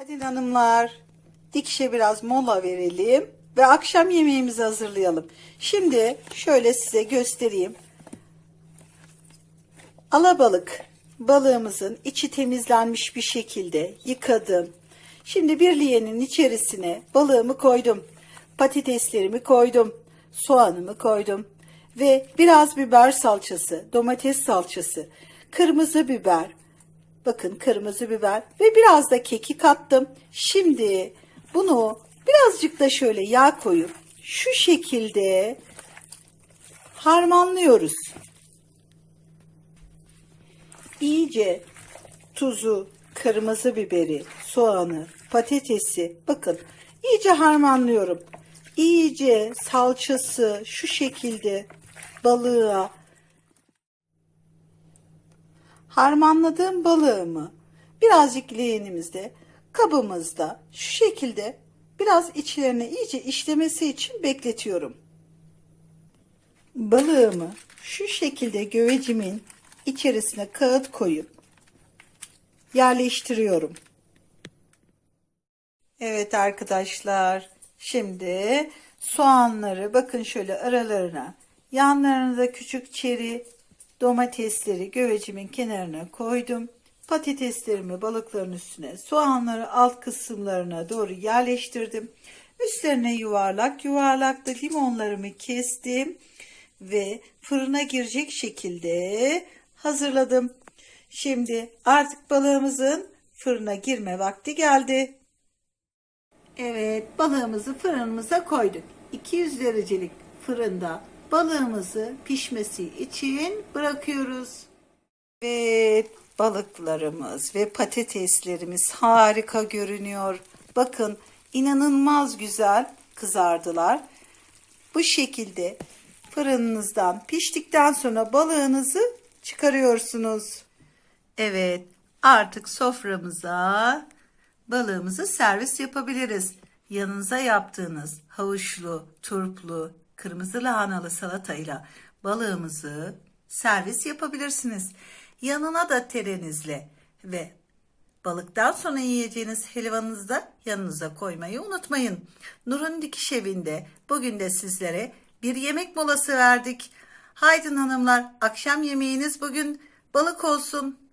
Hadi hanımlar, dikişe biraz mola verelim ve akşam yemeğimizi hazırlayalım. Şimdi şöyle size göstereyim. Alabalık balığımızın içi temizlenmiş bir şekilde yıkadım. Şimdi bir liyenin içerisine balığımı koydum. Patateslerimi koydum. Soğanımı koydum. Ve biraz biber salçası, domates salçası, kırmızı biber, Bakın kırmızı biber ve biraz da kekik attım. Şimdi bunu birazcık da şöyle yağ koyup şu şekilde harmanlıyoruz. İyice tuzu, kırmızı biberi, soğanı, patatesi bakın iyice harmanlıyorum. İyice salçası şu şekilde balığa harmanladığım balığımı birazcık leğenimizde kabımızda şu şekilde biraz içlerine iyice işlemesi için bekletiyorum. Balığımı şu şekilde gövecimin içerisine kağıt koyup yerleştiriyorum. Evet arkadaşlar şimdi soğanları bakın şöyle aralarına yanlarına da küçük çeri domatesleri gövecimin kenarına koydum. Patateslerimi balıkların üstüne soğanları alt kısımlarına doğru yerleştirdim. Üstlerine yuvarlak yuvarlak da limonlarımı kestim ve fırına girecek şekilde hazırladım. Şimdi artık balığımızın fırına girme vakti geldi. Evet, balığımızı fırınımıza koyduk. 200 derecelik fırında balığımızı pişmesi için bırakıyoruz. Evet, balıklarımız ve patateslerimiz harika görünüyor. Bakın, inanılmaz güzel kızardılar. Bu şekilde fırınınızdan piştikten sonra balığınızı çıkarıyorsunuz. Evet, artık soframıza balığımızı servis yapabiliriz. Yanınıza yaptığınız havuçlu, turplu, kırmızı lahanalı salatayla balığımızı servis yapabilirsiniz. Yanına da terenizle ve balıktan sonra yiyeceğiniz helvanızı da yanınıza koymayı unutmayın. Nur'un Dikiş Evi'nde bugün de sizlere bir yemek molası verdik. Haydın hanımlar akşam yemeğiniz bugün balık olsun.